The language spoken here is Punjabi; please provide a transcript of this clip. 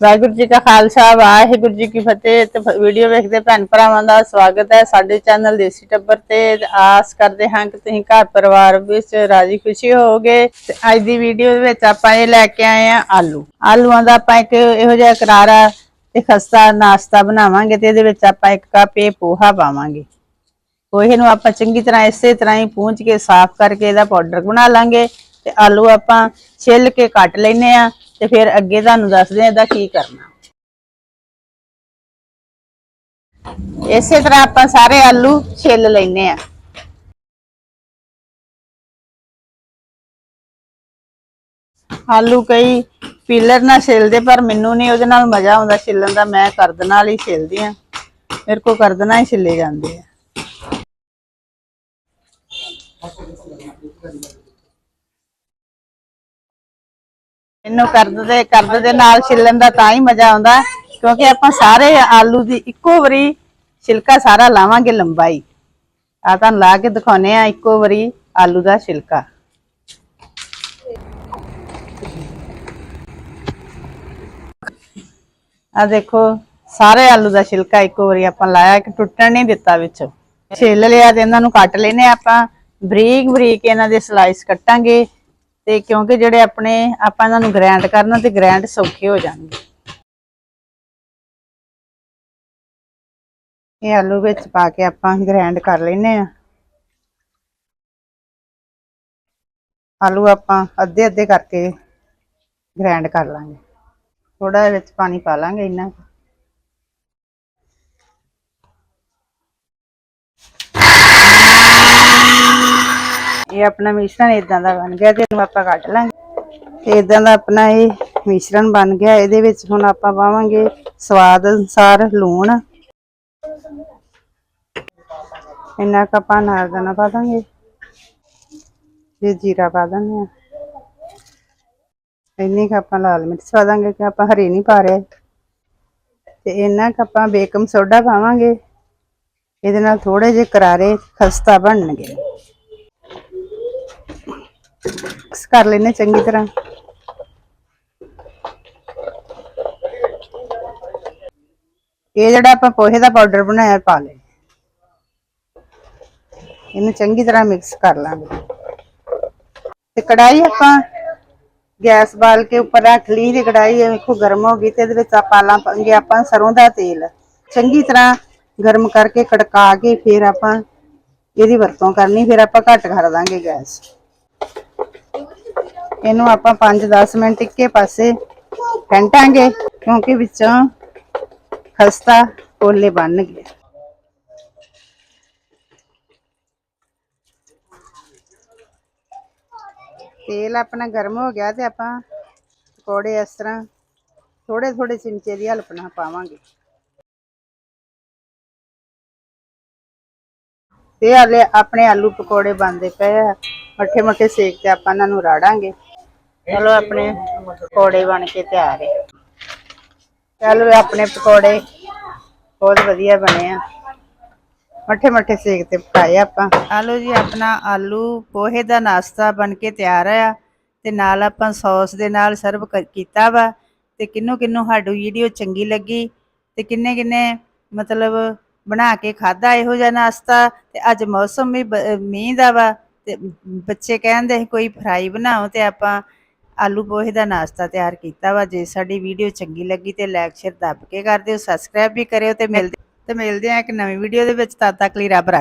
ਵਾਹਿਗੁਰੂ ਜੀ ਕਾ ਖਾਲਸਾ, ਵਾਹਿਗੁਰੂ ਜੀ ਕੀ ਫਤਿਹ। ਤੇ ਵੀਡੀਓ ਵੇਖਦੇ ਭੈਣ ਭਰਾਵਾਂ ਦਾ ਸਵਾਗਤ ਹੈ ਸਾਡੇ ਚੈਨਲ ਦੇਸੀ ਟੱਬਰ ਤੇ। ਆਸ ਕਰਦੇ ਹਾਂ ਕਿ ਤੁਸੀਂ ਘਰ ਪਰਿਵਾਰ ਵਿੱਚ ਰਾਜੀ ਖੁਸ਼ੀ ਹੋਵੋਗੇ। ਤੇ ਅੱਜ ਦੀ ਵੀਡੀਓ ਦੇ ਵਿੱਚ ਆਪਾਂ ਇਹ ਲੈ ਕੇ ਆਏ ਆ ਆਲੂ। ਆਲੂਆਂ ਦਾ ਆਪਾਂ ਇੱਕ ਇਹੋ ਜਿਹਾ ਕਰਾਰਾ ਤੇ ਖਸਤਾ ਨਾਸ਼ਤਾ ਬਣਾਵਾਂਗੇ ਤੇ ਇਹਦੇ ਵਿੱਚ ਆਪਾਂ ਇੱਕ ਕੱਪ ਇਹ ਪੋਹਾ ਪਾਵਾਂਗੇ। ਪੋਹੇ ਨੂੰ ਆਪਾਂ ਚੰਗੀ ਤਰ੍ਹਾਂ ਇਸੇ ਤਰ੍ਹਾਂ ਹੀ ਪੂੰਝ ਕੇ ਸਾਫ਼ ਕਰਕੇ ਇਹਦਾ ਪਾਊਡਰ ਬਣਾ ਲਾਂਗੇ। ਤੇ ਆਲੂ ਆਪਾਂ ਛਿੱਲ ਕੇ ਕੱਟ ਲੈਨੇ ਆ ਤੇ ਫਿਰ ਅੱਗੇ ਤੁਹਾਨੂੰ ਦੱਸਦੇ ਆ ਇਹਦਾ ਕੀ ਕਰਨਾ। ਇਸੇ ਤਰ੍ਹਾਂ ਆਪਾਂ ਸਾਰੇ ਆਲੂ ਛਿੱਲ ਲੈਨੇ ਆ ਆਲੂ ਕਈ ਪੀਲਰ ਨਾਲ ਛਿੱਲਦੇ, ਪਰ ਮੈਨੂੰ ਨਹੀਂ ਉਹਦੇ ਨਾਲ ਮਜ਼ਾ ਆਉਂਦਾ ਛਿੱਲਣ ਦਾ। ਮੈਂ ਕਰਦ ਨਾਲ ਹੀ ਛਿੱਲਦੀ ਆ ਮੇਰੇ ਕੋ ਕਰਦ ਨਾਲ ਹੀ ਛਿੱਲੇ ਜਾਂਦੇ ਆ। ਇਹਨੂੰ ਕਰਦ ਦੇ ਕਰਦ ਦੇ ਨਾਲ ਛਿੱਲਣ ਦਾ ਤਾਂ ਹੀ ਮਜ਼ਾ ਆਉਂਦਾ, ਕਿਉਂਕਿ ਆਪਾਂ ਸਾਰੇ ਆਲੂ ਦੀ ਇੱਕੋ ਵਾਰੀ ਛਿਲਕਾ ਸਾਰਾ ਲਾਵਾਂਗੇ ਲੰਬਾਈ। ਆ ਤੁਹਾਨੂੰ ਲਾ ਕੇ ਦਿਖਾਉਨੇ ਆ ਇੱਕੋ ਵਾਰੀ ਆਲੂ ਦਾ ਛਿਲਕਾ। ਆ ਦੇਖੋ, ਸਾਰੇ ਆਲੂ ਦਾ ਛਿਲਕਾ ਇੱਕੋ ਵਾਰੀ ਆਪਾਂ ਲਾਇਆ ਕਿ ਟੁੱਟਣ ਨਹੀਂ ਦਿੱਤਾ ਵਿੱਚੋਂ। ਛਿੱਲ ਲਿਆ ਤੇ ਇਹਨਾਂ ਨੂੰ ਕੱਟ ਲੈਨੇ ਆਪਾਂ। ਬਰੀਕ ਬਰੀਕ ਇਹਨਾਂ ਦੇ ਸਲਾਈਸ ਕੱਟਾਂਗੇ। ਤੇ ਕਿਉਂਕਿ ਜਿਹੜੇ ਆਪਣੇ, ਆਪਾਂ ਇਹਨਾਂ ਨੂੰ ਗ੍ਰੈਂਡ ਕਰਨਾ ਤੇ ਗ੍ਰੈਂਡ ਸੌਖੇ ਹੋ ਜਾਣਗੇ। ਇਹ ਆਲੂ ਵਿੱਚ ਪਾ ਕੇ ਆਪਾਂ ਗ੍ਰੈਂਡ ਕਰ ਲੈਨੇ ਆ ਆਲੂ ਆਪਾਂ ਅੱਧੇ ਅੱਧੇ ਕਰਕੇ ਗ੍ਰੈਂਡ ਕਰ ਲਾਂਗੇ। ਥੋੜਾ ਵਿੱਚ ਪਾਣੀ ਪਾ ਲਾਂਗੇ ਇਹਨਾਂ ਇਹ ਆਪਣਾ ਮਿਸ਼ਰਣ ਇਦਾਂ ਦਾ ਬਣ ਗਿਆ ਤੇ ਇਹਨੂੰ ਆਪਾਂ ਕੱਢ ਲਾਂਗੇ। ਤੇ ਇਦਾਂ ਦਾ ਆਪਣਾ ਇਹ ਮਿਸ਼ਰਣ ਬਣ ਗਿਆ। ਇਹਦੇ ਵਿੱਚ ਹੁਣ ਆਪਾਂ ਪਾਵਾਂਗੇ ਸਵਾਦ ਅਨੁਸਾਰ ਲੂਣ। ਇੰਨਾ ਕੁ ਆਪਾਂ ਨਾਰ ਪਾ ਦਾਂਗੇ ਤੇ ਜੀਰਾ ਪਾ ਦਾਂਗੇ। ਇੰਨੀ ਕੁ ਆਪਾਂ ਲਾਲ ਮਿਰਚ ਪਾ ਦਾਂਗੇ ਕਿ ਆਪਾਂ ਹਰੀ ਨਹੀਂ ਪਾ ਰਹੇ। ਤੇ ਇੰਨਾ ਕੁ ਆਪਾਂ ਬੇਕਿੰਗ ਸੋਡਾ ਪਾਵਾਂਗੇ। ਇਹਦੇ ਨਾਲ ਥੋੜੇ ਜਿਹੇ ਕਰਾਰੇ ਖਸਤਾ ਬਣਨਗੇ। ਮਿਕਸ ਕਰ ਲੈਣੇ ਚੰਗੀ ਤਰ੍ਹਾਂ। ਇਹ ਜਿਹੜਾ ਆਪਾਂ ਪੋਹੇ ਦਾ ਪਾਊਡਰ ਬਣਾਇਆ ਪਾ ਲੈ ਇਹਨੂੰ ਚੰਗੀ ਤਰ੍ਹਾਂ ਮਿਕਸ ਕਰ ਲਾਂਗੇ। ਤੇ ਕੜਾਈ ਆਪਾਂ ਗੈਸ ਬਾਲ ਕੇ ਉੱਪਰ ਰੱਖ ਲਈ ਤੇ ਕੜਾਈ ਵੇਖੋ ਗਰਮ ਹੋ ਗਈ ਤੇ ਇਹਦੇ ਵਿੱਚ ਆਪਾਂ ਲਾਂਗੇ ਆਪਾਂ ਸਰੋਂ ਦਾ ਤੇਲ। ਚੰਗੀ ਤਰ੍ਹਾਂ ਗਰਮ ਕਰਕੇ ਕੜਕਾ ਕੇ ਫਿਰ ਆਪਾਂ ਇਹਦੀ ਵਰਤੋਂ ਕਰਨੀ, ਫਿਰ ਆਪਾਂ ਘੱਟ ਕਰ ਦਾਂਗੇ ਗੈਸ। ਇਹਨੂੰ ਆਪਾਂ 5-10 ਮਿੰਟ ਇੱਕੇ ਪਾਸੇ ਫੈਂਟਾਂਗੇ ਕਿਉਂਕਿ ਵਿੱਚੋਂ ਖਸਤਾ ਕੋਲੇ ਬਣ ਗਏ ਤੇਲ ਆਪਣਾ ਗਰਮ ਹੋ ਗਿਆ ਤੇ ਆਪਾਂ ਪਕੌੜੇ ਇਸ ਤਰ੍ਹਾਂ ਥੋੜੇ ਥੋੜੇ ਚਮਚੇ ਦੀ ਹਲਪਣਾ ਪਾਵਾਂਗੇ। ਤੇ ਹਲੇ ਆਪਣੇ ਆਲੂ ਪਕੌੜੇ ਬਣਦੇ ਪਏ ਆ। ਮੱਠੇ ਮੱਠੇ ਸੇਕ ਤੇ ਆਪਾਂ ਇਹਨਾਂ ਨੂੰ ਰਾੜਾਂਗੇ। ਚਲੋ ਆਪਣੇ ਪਕੌੜੇ ਬਣ ਕੇ ਤਿਆਰ ਹੈ। ਚਲੋ ਆਪਣੇ ਪਕੌੜੇ ਬਹੁਤ ਵਧੀਆ ਬਣੇ ਆ। ਮੱਠੇ ਮੱਠੇ ਸੇਕ ਤੇ ਪਕਾਏ ਆਪਾਂ। ਆਲੂ ਜੀ, ਆਪਣਾ ਆਲੂ ਪੋਹੇ ਦਾ ਨਾਸ਼ਤਾ ਬਣ ਕੇ ਤਿਆਰ ਆ ਤੇ ਨਾਲ ਆਪਾਂ ਸੌਸ ਦੇ ਨਾਲ ਸਰਵ ਕੀਤਾ ਵਾ ਤੇ ਕਿੰਨੂੰ ਕਿੰਨੂੰ ਸਾਡੀ ਵੀਡੀਓ ਚੰਗੀ ਲੱਗੀ ਤੇ ਕਿੰਨੇ ਕਿੰਨੇ ਮਤਲਬ ਬਣਾ ਕੇ ਖਾਦਾ ਇਹੋ ਜਿਹਾ ਨਾਸ਼ਤਾ ਤੇ ਅੱਜ ਮੌਸਮ ਵੀ ਮੀਂਹ ਦਾ ਵਾ ਤੇ ਬੱਚੇ ਕਹਿੰਦੇ ਸੀ ਕੋਈ ਫਰਾਈ ਬਣਾਓ ਤੇ ਆਪਾਂ ਆਲੂ ਪੋਹੇ ਦਾ ਨਾਸ਼ਤਾ ਤਿਆਰ ਕੀਤਾ ਵਾ। ਜੇ ਸਾਡੀ ਵੀਡੀਓ ਚੰਗੀ ਲੱਗੀ ਤੇ ਲਾਈਕ ਸ਼ੇਅਰ ਦੱਬ ਕੇ ਕਰ ਦਿਓ। ਸਬਸਕ੍ਰਾਈਬ ਵੀ ਕਰਿਓ ਤੇ ਮਿਲਦੇ ਤੇ ਮਿਲਦੇ ਆ ਇੱਕ ਨਵੀਂ ਵੀਡੀਓ ਦੇ ਵਿੱਚ। ਤਦ ਤੱਕ ਲਈ ਰੱਬ ਰੱਖ।